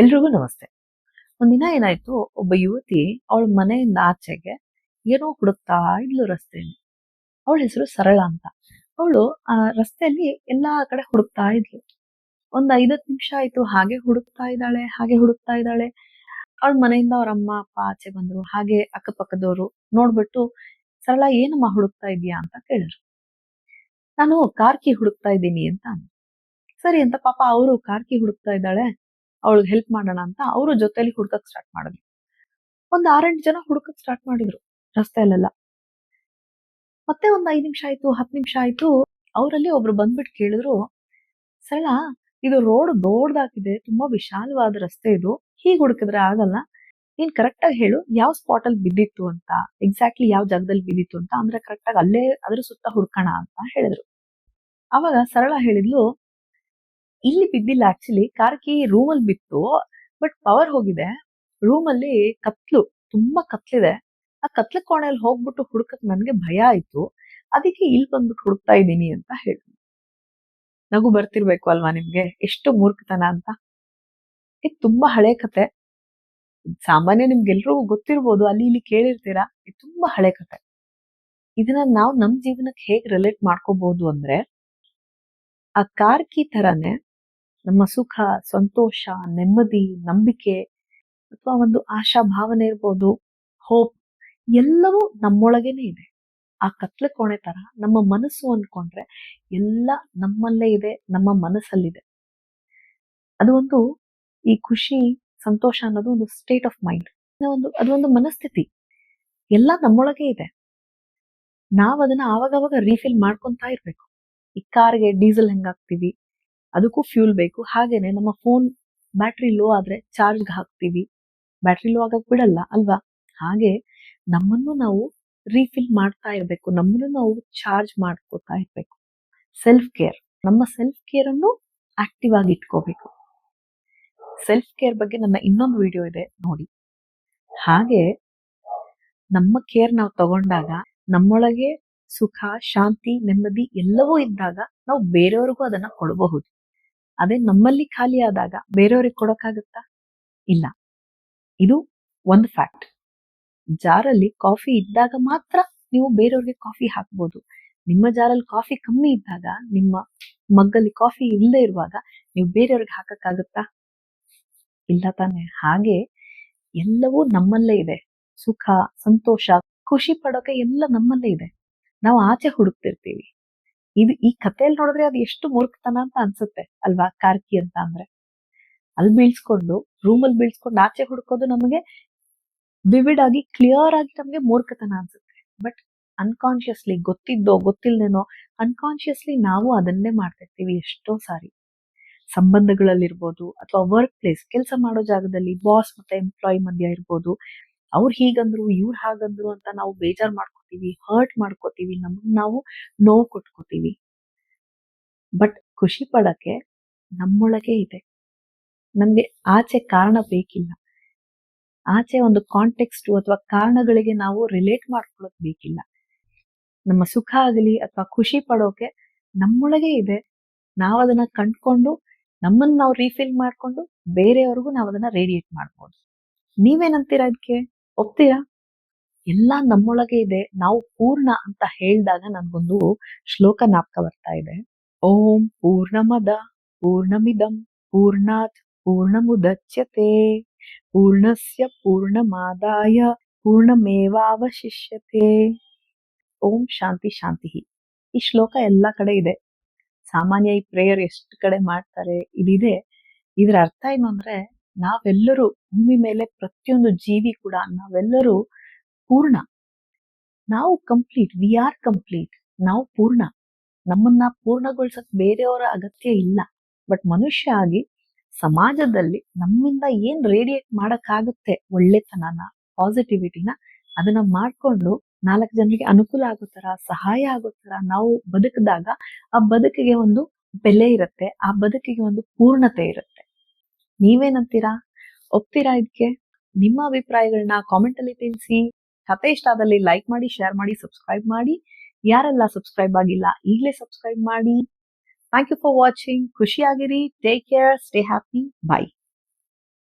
ಎಲ್ರಿಗೂ ನಮಸ್ತೆ. ಒಂದಿನ ಏನಾಯ್ತು, ಒಬ್ಬ ಯುವತಿ ಅವಳ ಮನೆಯಿಂದ ಆಚೆಗೆ ಏನೋ ಹುಡುಕ್ತಾ ಇದ್ಲು ರಸ್ತೆಯಲ್ಲಿ. ಅವಳ ಹೆಸರು ಸರಳ ಅಂತ. ಅವಳು ಆ ರಸ್ತೆಯಲ್ಲಿ ಎಲ್ಲಾ ಕಡೆ ಹುಡುಕ್ತಾ ಇದ್ಲು. ಒಂದ್ ಐದತ್ತು ನಿಮಿಷ ಆಯ್ತು, ಹಾಗೆ ಹುಡುಕ್ತಾ ಇದ್ದಾಳೆ, ಹಾಗೆ ಹುಡುಕ್ತಾ ಇದ್ದಾಳೆ. ಅವಳ ಮನೆಯಿಂದ ಅವ್ರ ಅಮ್ಮ, ಅಪ್ಪ ಆಚೆ ಬಂದ್ರು, ಹಾಗೆ ಅಕ್ಕಪಕ್ಕದವರು ನೋಡ್ಬಿಟ್ಟು, ಸರಳ, ಏನಮ್ಮ ಹುಡುಕ್ತಾ ಇದೀಯಾ ಅಂತ ಕೇಳಿದ್ರು. ನಾನು ಕಾರ್ಕಿ ಹುಡುಕ್ತಾ ಇದ್ದೀನಿ ಅಂತ. ಸರಿ ಅಂತ ಪಾಪ ಅವರು ಕಾರ್ಕಿ ಹುಡುಕ್ತಾ ಇದ್ದಾಳೆ. ಅವಳಿಗೆ ಹೆಲ್ಪ್ ಮಾಡೋಣ ಅಂತ ಅವರು ಜೊತೆಲಿ ಹುಡ್ಕಕ್ ಸ್ಟಾರ್ಟ್ ಮಾಡಿದ್ರು. ಒಂದ್ ಆರೆಂಟು ಜನ ಹುಡ್ಕಕ್ ಸ್ಟಾರ್ಟ್ ಮಾಡಿದ್ರು ರಸ್ತೆಯಲ್ಲೆಲ್ಲ. ಮತ್ತೆ ಒಂದ್ ಐದ್ ನಿಮಿಷ ಆಯ್ತು, ಹತ್ತು ನಿಮಿಷ ಆಯ್ತು, ಅವರಲ್ಲಿ ಒಬ್ರು ಬಂದ್ಬಿಟ್ಟು ಕೇಳಿದ್ರು, ಸರಳ, ಇದು ರೋಡ್ ದೊಡ್ಡದಾಗಿದೆ ತುಂಬಾ ವಿಶಾಲವಾದ ರಸ್ತೆ ಇದು, ಹೀಗೆ ಹುಡುಕಿದ್ರೆ ಆಗಲ್ಲ. ನೀನ್ ಕರೆಕ್ಟ್ ಆಗಿ ಹೇಳು, ಯಾವ ಸ್ಪಾಟ್ ಅಲ್ಲಿ ಬಿದ್ದಿತ್ತು ಅಂತ ಎಕ್ಸಾಕ್ಟ್ಲಿ ಯಾವ ಜಾಗದಲ್ಲಿ ಬಿದ್ದಿತ್ತು ಅಂತ, ಅಂದ್ರೆ ಕರೆಕ್ಟ್ ಆಗಿ ಅಲ್ಲೇ ಅದ್ರ ಸುತ್ತ ಹುಡ್ಕೋಣ ಅಂತ ಹೇಳಿದ್ರು. ಅವಾಗ ಸರಳ ಹೇಳಿದ್ಲು ಇಲ್ಲಿ ಬಿದ್ದಿಲ್ಲ ಆಕ್ಚುಲಿ ಕಾರ್ಕಿ ರೂಮಲ್ಲಿ ಬಿತ್ತು ಬಟ್ ಪವರ್ ಹೋಗಿದೆ. ರೂಮಲ್ಲಿ ಕತ್ಲು, ತುಂಬಾ ಕತ್ಲಿದೆ. ಆ ಕತ್ಲ ಕೋಣೆಯಲ್ಲಿ ಹೋಗ್ಬಿಟ್ಟು ಹುಡುಕಕ್ ನನ್ಗೆ ಭಯ ಆಯ್ತು. ಅದಕ್ಕೆ ಇಲ್ಲಿ ಬಂದ್ಬಿಟ್ಟು ಹುಡುಕ್ತಾ ಇದ್ದೀನಿ ಅಂತ ಹೇಳಿ ನಗು ಬರ್ತಿರ್ಬೇಕು ಅಲ್ವಾ ನಿಮ್ಗೆ? ಎಷ್ಟು ಮೂರ್ಖತನ ಅಂತ. ಇದು ತುಂಬಾ ಹಳೆ ಕತೆ. ಸಾಮಾನ್ಯ ನಿಮ್ಗೆಲ್ರಿಗೂ ಗೊತ್ತಿರ್ಬೋದು, ಅಲ್ಲಿ ಇಲ್ಲಿ ಕೇಳಿರ್ತೀರಾ? ಇದು ತುಂಬಾ ಹಳೆ ಕತೆ. ಇದನ್ನ ನಾವು ನಮ್ ಜೀವನಕ್ಕೆ ಹೇಗ್ ರಿಲೇಟ್ ಮಾಡ್ಕೋಬಹುದು ಅಂದ್ರೆ, ಆ ಕಾರ್ಕಿ ತರಾನೇ ನಮ್ಮ ಸುಖ, ಸಂತೋಷ, ನೆಮ್ಮದಿ, ನಂಬಿಕೆ ಅಥವಾ ಒಂದು ಆಶಾ ಭಾವನೆ ಇರ್ಬೋದು ಹೋಪ್ ಎಲ್ಲವೂ ನಮ್ಮೊಳಗೇನೆ ಇದೆ. ಆ ಕತ್ಲೆ ಕೋಣೆ ತರ ನಮ್ಮ ಮನಸ್ಸು ಅನ್ಕೊಂಡ್ರೆ ಎಲ್ಲ ನಮ್ಮಲ್ಲೇ ಇದೆ, ನಮ್ಮ ಮನಸ್ಸಲ್ಲಿದೆ. ಅದು ಒಂದು ಈ ಖುಷಿ, ಸಂತೋಷ ಅನ್ನೋದು ಒಂದು ಸ್ಟೇಟ್ ಆಫ್ ಮೈಂಡ್ ಒಂದು ಅದೊಂದು ಮನಸ್ಥಿತಿ. ಎಲ್ಲ ನಮ್ಮೊಳಗೆ ಇದೆ. ನಾವ್ ಅದನ್ನ ಆವಾಗವಾಗ ರೀಫಿಲ್ ಮಾಡ್ಕೊಂತಾ ಇರ್ಬೇಕು. ಈ ಕಾರ್ಗೆ ಡೀಸೆಲ್ ಹೆಂಗಾಕ್ತಿವಿ ಅದಕ್ಕೂ ಫ್ಯೂಲ್ ಬೇಕು. ಹಾಗೇನೆ ನಮ್ಮ ಫೋನ್ ಬ್ಯಾಟ್ರಿ ಲೋ ಆದ್ರೆ ಚಾರ್ಜ್ ಹಾಕ್ತೀವಿ. ಬ್ಯಾಟ್ರಿ ಲೋ ಆಗಕ್ ಬಿಡಲ್ಲ, ಅಲ್ವಾ? ಹಾಗೆ ನಮ್ಮನ್ನು ನಾವು ರೀಫಿಲ್ ಮಾಡ್ತಾ ಇರ್ಬೇಕು. ನಮ್ಮನ್ನು ನಾವು ಚಾರ್ಜ್ ಮಾಡ್ಕೋತಾ ಇರ್ಬೇಕು. ಸೆಲ್ಫ್ ಕೇರ್ ನಮ್ಮ ಸೆಲ್ಫ್ ಕೇರ್ ಅನ್ನು ಆಕ್ಟಿವ್ ಆಗಿ ಇಟ್ಕೋಬೇಕು. ಸೆಲ್ಫ್ ಕೇರ್ ಬಗ್ಗೆ ನನ್ನ ಇನ್ನೊಂದು ವಿಡಿಯೋ ಇದೆ, ನೋಡಿ. ಹಾಗೆ ನಮ್ಮ ಕೇರ್ ನಾವು ತಗೊಂಡಾಗ ನಮ್ಮೊಳಗೆ ಸುಖ, ಶಾಂತಿ, ನೆಮ್ಮದಿ ಎಲ್ಲವೂ ಇದ್ದಾಗ ನಾವು ಬೇರೆಯವ್ರಿಗೂ ಅದನ್ನ ಕೊಡಬಹುದು. ಅದೇ ನಮ್ಮಲ್ಲಿ ಖಾಲಿ ಆದಾಗ ಬೇರೆಯವ್ರಿಗೆ ಕೊಡೋಕ್ಕಾಗುತ್ತಾ? ಇಲ್ಲ. ಇದು ಒಂದು ಫ್ಯಾಕ್ಟ್. ಜಾರಲ್ಲಿ ಕಾಫಿ ಇದ್ದಾಗ ಮಾತ್ರ ನೀವು ಬೇರೆಯವ್ರಿಗೆ ಕಾಫಿ ಹಾಕ್ಬೋದು. ನಿಮ್ಮ ಜಾರಲ್ಲಿ ಕಾಫಿ ಕಮ್ಮಿ ಇದ್ದಾಗ, ನಿಮ್ಮ ಮಗ್ಗಲ್ಲಿ ಕಾಫಿ ಇಲ್ಲದೆ ಇರುವಾಗ ನೀವು ಬೇರೆಯವ್ರಿಗೆ ಹಾಕಕ್ಕಾಗತ್ತಾ? ಇಲ್ಲ ತಾನೆ. ಹಾಗೆ ಎಲ್ಲವೂ ನಮ್ಮಲ್ಲೇ ಇದೆ. ಸುಖ, ಸಂತೋಷ, ಖುಷಿ ಪಡೋಕೆ ಎಲ್ಲ ನಮ್ಮಲ್ಲೇ ಇದೆ. ನಾವು ಆಚೆ ಹುಡುಕ್ತಿರ್ತೀವಿ. ಇದು ಈ ಕಥೆಯಲ್ಲಿ ನೋಡಿದ್ರೆ ಅದು ಎಷ್ಟು ಮೂರ್ಖತನ ಅಂತ ಅನ್ಸುತ್ತೆ, ಅಲ್ವಾ? ಕಾರ್ಕಿ ಅಂತ ಅಂದ್ರೆ. ಅಲ್ಲಿ ಬೀಳ್ಸ್ಕೊಂಡು ರೂಮಲ್ಲಿ ಬೀಳ್ಸ್ಕೊಂಡು, ಆಚೆ ಹುಡುಕೋದು ನಮಗೆ ವಿವಿಡ್ ಆಗಿ ಕ್ಲಿಯರ್ ಆಗಿ ನಮ್ಗೆ ಮೂರ್ಖತನ ಅನ್ಸುತ್ತೆ. ಬಟ್ ಅನ್ಕಾನ್ಶಿಯಸ್ಲಿ ಗೊತ್ತಿದ್ದೋ, ಗೊತ್ತಿಲ್ದೇನೋ ಅನ್ಕಾನ್ಶಿಯಸ್ಲಿ ನಾವು ಅದನ್ನೇ ಮಾಡ್ತಿರ್ತೀವಿ ಎಷ್ಟೋ ಸಾರಿ. ಸಂಬಂಧಗಳಲ್ಲಿರ್ಬೋದು, ಅಥವಾ ವರ್ಕ್ ಪ್ಲೇಸ್ ಕೆಲಸ ಮಾಡೋ ಜಾಗದಲ್ಲಿ ಬಾಸ್ ಮತ್ತೆ ಎಂಪ್ಲಾಯಿ ಮಧ್ಯ ಇರ್ಬೋದು ಅವ್ರು ಹೀಗಂದ್ರು, ಇವ್ರು ಹಾಗಂದ್ರು ಅಂತ ನಾವು ಬೇಜಾರ್ ಮಾಡ್ಕೋತೀವಿ ಹರ್ಟ್ ಮಾಡ್ಕೋತೀವಿ, ನಮಗ್ ನಾವು ನೋವು ಕೊಟ್ಕೋತೀವಿ. ಬಟ್ ಖುಷಿ ಪಡಕ್ಕೆ ನಮ್ಮೊಳಗೆ ಇದೆ. ನಮ್ಗೆ ಆಚೆ ಕಾರಣ ಬೇಕಿಲ್ಲ. ಆಚೆ ಒಂದು ಕಾಂಟೆಕ್ಸ್ಟ್ ಅಥವಾ ಕಾರಣಗಳಿಗೆ ನಾವು ರಿಲೇಟ್ ಮಾಡ್ಕೊಳ್ಳೋಕ್ ಬೇಕಿಲ್ಲ. ನಮ್ಮ ಸುಖ ಆಗಲಿ ಅಥವಾ ಖುಷಿ ಪಡೋಕೆ ನಮ್ಮೊಳಗೆ ಇದೆ. ನಾವು ಅದನ್ನ ಕಂಡ್ಕೊಂಡು, ನಮ್ಮನ್ನ ನಾವು ರೀಫಿಲ್ ಮಾಡ್ಕೊಂಡು ಬೇರೆಯವ್ರಿಗೂ ನಾವು ಅದನ್ನ ರೇಡಿಯೇಟ್ ಮಾಡ್ಬೋದು. ನೀವೇನಂತೀರಾ ಇದಕ್ಕೆ ಒಪ್ತೀರಾ? ಎಲ್ಲ ನಮ್ಮೊಳಗೆ ಇದೆ. ನಾವು ಪೂರ್ಣ ಅಂತ ಹೇಳಿದಾಗ ನನ್ಗೊಂದು ಶ್ಲೋಕ ಜ್ಞಾಪಕ ಬರ್ತಾ ಇದೆ. ಓಂ ಪೂರ್ಣಮದ, ಪೂರ್ಣಮಿದಂ, ಪೂರ್ಣಾತ್, ಪೂರ್ಣಮುದಚ್ಯತೆ, ಪೂರ್ಣಸ್ಯ ಪೂರ್ಣಮಾದಾಯ, ಪೂರ್ಣಮೇವಾವಶಿಷ್ಯತೆ. ಓಂ ಶಾಂತಿ ಶಾಂತಿ ಈ ಶ್ಲೋಕ ಎಲ್ಲ ಕಡೆ ಇದೆ. ಸಾಮಾನ್ಯ ಈ ಪ್ರೇಯರ್ ಎಷ್ಟು ಕಡೆ ಮಾಡ್ತಾರೆ, ಇದಿದೆ. ಇದ್ರ ಅರ್ಥ ಏನು ಅಂದ್ರೆ ನಾವೆಲ್ಲರೂ ಭೂಮಿ ಮೇಲೆ ಪ್ರತಿಯೊಂದು ಜೀವಿ ಕೂಡ ನಾವೆಲ್ಲರೂ ಪೂರ್ಣ. ನಾವು ಕಂಪ್ಲೀಟ್ ವಿ ಆರ್ ಕಂಪ್ಲೀಟ್ ನಾವು ಪೂರ್ಣ. ನಮ್ಮನ್ನ ಪೂರ್ಣಗೊಳಿಸಕ್ ಬೇರೆಯವರ ಅಗತ್ಯ ಇಲ್ಲ. ಬಟ್ ಮನುಷ್ಯ ಆಗಿ ಸಮಾಜದಲ್ಲಿ ನಮ್ಮಿಂದ ಏನ್ ರೇಡಿಯೇಟ್ ಮಾಡಕ್ಕಾಗುತ್ತೆ ಒಳ್ಳೆತನನ ಪಾಸಿಟಿವಿಟಿನ ಅದನ್ನ ಮಾಡ್ಕೊಂಡು ನಾಲ್ಕು ಜನರಿಗೆ ಅನುಕೂಲ ಆಗೋ ತರ, ಸಹಾಯ ಆಗೋ ತರ ನಾವು ಬದುಕಿದಾಗ ಆ ಬದುಕಿಗೆ ಒಂದು ಬೆಲೆ ಇರುತ್ತೆ, ಆ ಬದುಕಿಗೆ ಒಂದು ಪೂರ್ಣತೆ ಇರುತ್ತೆ. ನೀವೇನಂತೀರಾ? ಒಪ್ತೀರಾ ಇದಕ್ಕೆ ನಿಮ್ಮ ಅಭಿಪ್ರಾಯಗಳನ್ನ ಕಾಮೆಂಟ್ ಅಲ್ಲಿ ತಿಳಿಸಿ. ಕತೆ ಇಷ್ಟ ಆದಲ್ಲಿ ಲೈಕ್ ಮಾಡಿ ಶೇರ್ ಮಾಡಿ ಸಬ್ಸ್ಕ್ರೈಬ್ ಮಾಡಿ. ಯಾರೆಲ್ಲ ಸಬ್ಸ್ಕ್ರೈಬ್ ಆಗಿಲ್ಲ, ಈಗಲೇ ಸಬ್ಸ್ಕ್ರೈಬ್ ಮಾಡಿ. Thank you for watching ಖುಷಿಯಾಗಿರಿ. Take care stay happy bye